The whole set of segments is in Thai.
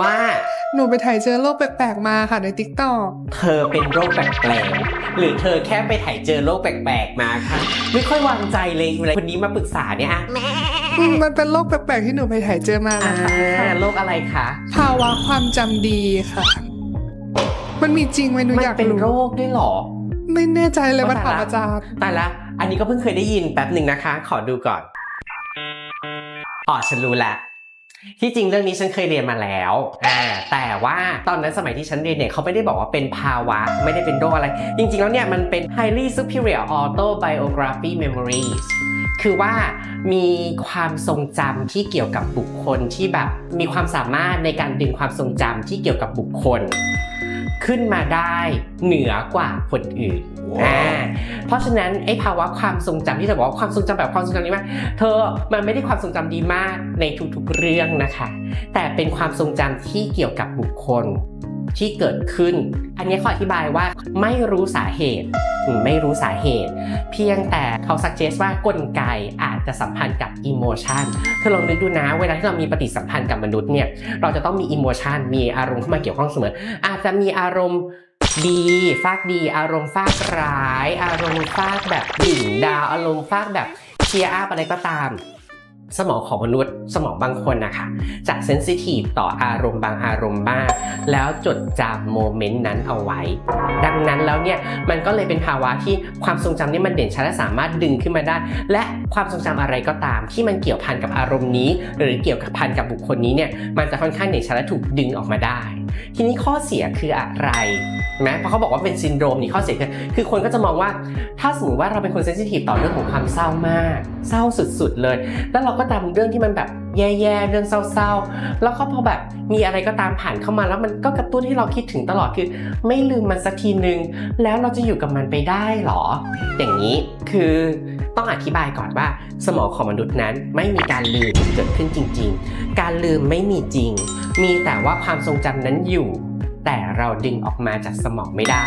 ว่าหนูไปถ่ายเจอโรคแปลกๆมาค่ะในติ๊กต็อกเธอเป็นโรคแปลกๆหรือเธอแค่ไปถ่ายเจอโรคแปลกๆมาค่ะ ไม่ค่อยวางใจเลยเวลาคนนี้มาปรึกษาเนี่ยอะมันเป็นโรคแปลกๆที่หนูไปถ่ายเจอมาอ่านะคะโรคอะไรคะภาวะความจำดีค่ะ มันมีจริงไหมหนูมันอยากเป็นรู้โรคด้วยเหรอ ไม่แน่ใจเลยว่ามาแต่ถามละอาจารย์แต่ละ อันนี้ก็เพิ่งเคยได้ยินแป๊บหนึ่งนะคะ ขอดูก่อนอ๋อฉันรู้ละ ที่จริงเรื่องนี้ฉันเคยเรียนมาแล้วแต่ว่าตอนนั้นสมัยที่ฉันเรียนเนี่ยเขาไม่ได้บอกว่าเป็นภาวะ ไม่ได้เป็นโรคอะไร จริง ๆ แล้วเนี่ยมันเป็น highly superior autobiography memories คือว่ามีความทรงจำที่เกี่ยวกับบุคคลที่แบบมีความสามารถในการดึงความทรงจำที่เกี่ยวกับบุคคล ขึ้นมาได้เหนือกว่าคนอื่นอ่าเพราะฉะนั้นไอ้ภาวะความทรงจำที่เธอบอกว่าความทรงจำแบบความทรงจำนี้มากเธอมันไม่ได้ความทรงจำดีมากในทุกๆเรื่องนะคะ แต่เป็นความทรงจำที่เกี่ยวกับบุคคล ที่เกิดขึ้น อันนี้ขาอธิบายว่าไม่รู้สาเหตุไม่รู้สาเหตุ เพียงแต่เขา suggest ว่ากลไกอาจจะสัมพันธ์กับ emotion เธอลองนึกดูนะ เวลาที่เรามีปฏิสัมพันธ์กับมนุษย์เนี่ย เราจะต้องมี emotion มีอารมณ์เข้ามาเกี่ยวข้องเสมอ อาจจะมีอารมณ์ดีฟากดี อารมณ์ฟากร้าย อารมณ์ฟากแบบดิ่งดาว อารมณ์ฟากแบบเชียร์อัพอะไรก็ตาม สมองของมนุษย์ สมองบางคนนะคะจะเซนซิทีฟต่ออารมณ์บางอารมณ์มากแล้วจดจำโมเมนต์นั้นเอาไว้ ดังนั้นแล้วเนี่ยมันก็เลยเป็นภาวะที่ความทรงจำเนี่ยมันเด่นชัดและสามารถดึงขึ้นมาได้ และความทรงจำอะไรก็ตาม ที่มันเกี่ยวพันกับอารมณ์นี้ หรือเกี่ยวกับพันกับบุคคลนี้เนี่ยมันจะค่อนข้างเด่นชัดและถูกดึงออกมาได้ ทีนี้ข้อเสียคืออะไรไหมเพราะเขาบอกว่าเป็นซินโดรมนี่ข้อเสียคือคือคนก็จะมองว่าถ้าสมมติว่าเราเป็นคนเซนซิทีฟต่อเรื่องของความเศร้ามาก เศร้าสุดๆเลย แล้วเราก็ตามเรื่องที่มันแบบ แย่ๆเรื่องเศร้าๆ แล้วก็พอแบบมีอะไรก็ตามผ่านเข้ามาแล้วมันก็กระตุ้นให้เราคิดถึงตลอดคือ ไม่ลืมมันสักทีนึง แล้วเราจะอยู่กับมันไปได้หรอ อย่างนี้คือต้องอธิบายก่อนว่า สมองของมนุษย์นั้นไม่มีการลืมเกิดขึ้นจริง ๆ การลืมไม่มีจริง มีแต่ว่าความทรงจำนั้นอยู่ แต่เราดึงออกมาจากสมองไม่ได้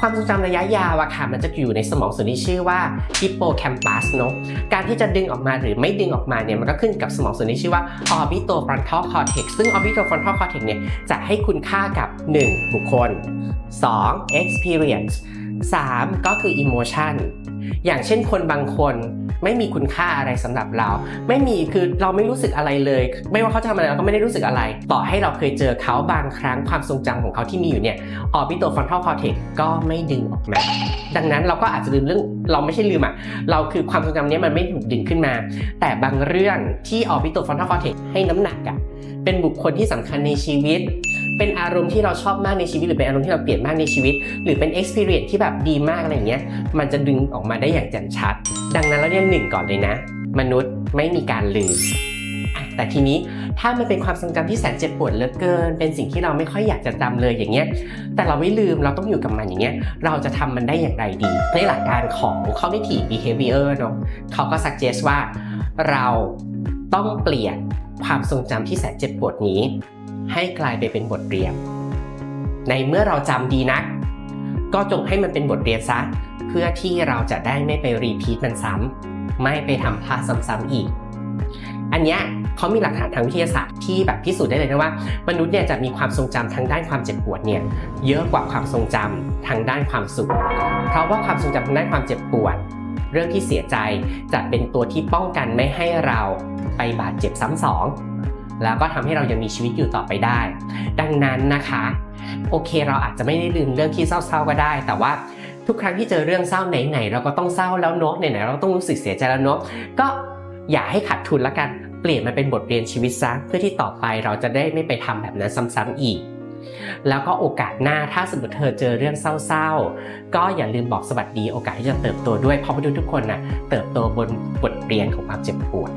ความทรงจำระยะยาวอะค่ะมันจะอยู่ในสมองส่วนที่ชื่อว่าฮิปโปแคมปัสเนาะการที่จะดึงออกมาหรือไม่ดึงออกมาเนี่ยมันก็ขึ้นกับสมองส่วนที่ชื่อว่า orbitofrontal cortex ซึ่ง orbitofrontal cortex เนี่ยจะให้คุณค่ากับ 1. บุคคล 2. experience 3. ก็คือ emotion อย่างเช่นคนบางคน ไม่มีคุณค่าอะไรสำหรับเรา ไม่มีคือเราไม่รู้สึกอะไรเลย ไม่ว่าเขาจะทำอะไรเราก็ไม่ได้รู้สึกอะไร ต่อให้เราเคยเจอเขาบางครั้งความทรงจำของเขาที่มีอยู่เนี่ย orbitofrontal cortex ก็ไม่ดึงออกมาดังนั้นเราก็อาจจะลืมเรื่องเราไม่ใช่ลืมอะเราคือความทรงจำเนี้ยมันไม่ถูกดึงขึ้นมา แต่บางเรื่องที่ orbitofrontal cortex ให้น้ำหนักอะเป็นบุคคลที่สำคัญในชีวิต เป็นอารมณ์ที่เราชอบมากในชีวิตหรือเป็นอารมณ์ที่เราเกลียดมากในชีวิต หรือเป็น experience ที่แบบดีมากอะไรอย่างเงี้ยมันจะดึงออกมาได้อย่างแจ่มชัด ดังนั้นแล้วเนี่ยหนึ่งก่อนเลยนะ มนุษย์ไม่มีการลืมแต่ทีนี้ถ้ามันเป็นความทรงจำที่แสนเจ็บปวดเหลือเกิน เป็นสิ่งที่เราไม่ค่อยอยากจะจำเลยอย่างเงี้ย แต่เราไม่ลืมเราต้องอยู่กับมันอย่างเงี้ย เราจะทำมันได้อย่างไรดี ในหลักการของ cognitive behavior เนอะเขาก็ suggest ว่าเราต้องเปลี่ยนความทรงจำที่แสนเจ็บปวดนี้ ให้กลายไปเป็นบทเรียน ในเมื่อเราจำดีนัก ก็จงให้มันเป็นบทเรียนซะ เพื่อที่เราจะได้ไม่ไปรีพีทมันซ้ำไม่ไปทำพลาดซ้ำๆอีก อันเนี้ยเขามีหลักฐานทางวิทยาศาสตร์ที่แบบพิสูจน์ได้เลยนะว่า มนุษย์เนี่ยจะมีความทรงจำทางด้านความเจ็บปวดเนี่ยเยอะกว่าความทรงจำทางด้านความสุข เพราะว่าความทรงจำทางด้านความเจ็บปวด เรื่องที่เสียใจจะเป็นตัวที่ป้องกันไม่ให้เราไปบาดเจ็บซ้ำสอง แล้วก็ทำให้เรายังมีชีวิตอยู่ต่อไปได้ ดังนั้นนะคะ โอเคเราอาจจะไม่ได้ลืมเรื่องที่เศร้าๆก็ได้ แต่ว่าทุกครั้งที่เจอเรื่องเศร้าไหนๆเราก็ต้องเศร้าแล้วเนอะไหนๆเราต้องรู้สึกเสียใจแล้วเนอะก็อย่าให้ขาดทุนละกันเปลี่ยนมันเป็นบทเรียนชีวิตซะเพื่อที่ต่อไปเราจะได้ไม่ไปทำแบบนั้นซ้ำๆอีก แล้วก็โอกาสหน้าถ้าสมมติเธอเจอเรื่องเศร้าๆ ก็อย่าลืมบอกสวัสดีโอกาสที่จะเติบโตด้วยเพราะมนุษย์ทุกคนน่ะเติบโตบนบทเรียนของความเจ็บปวด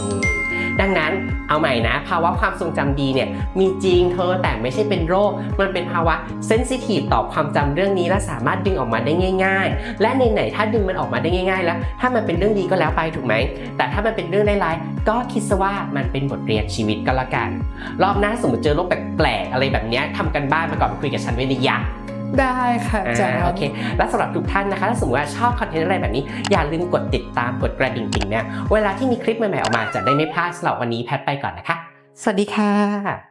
อืม ดังนั้นเอาใหม่นะ ภาวะความทรงจำดีเนี่ยมีจริงเธอแต่ไม่ใช่เป็นโรค มันเป็นภาวะเซนซิทีฟต่อความจำเรื่องนี้และสามารถดึงออกมาได้ง่าย ๆ และในไหนถ้าดึงมันออกมาได้ง่าย ๆ แล้ว ถ้ามันเป็นเรื่องดีก็แล้วไปถูกไหม แต่ถ้ามันเป็นเรื่องร้ายๆก็คิดซะว่ามันเป็นบทเรียนชีวิตก็แล้วกัน รอบหน้าสมมติเจอโรคแปลกๆอะไรแบบนี้ยทำกันบ้านมาก่อนคุยกับฉันไว้ในยักษ์ ได้ค่ะอาจารย์อ่าโอเค และสำหรับทุกท่านนะคะ ถ้าสมมติว่าชอบคอนเทนต์อะไรแบบนี้ อย่าลืมกดติดตามกดกระดิ่งๆเนี่ย เวลาที่มีคลิปใหม่ๆออกมาจะได้ไม่พลาดสำหรับวันนี้แพทไปก่อนนะคะ สวัสดีค่ะ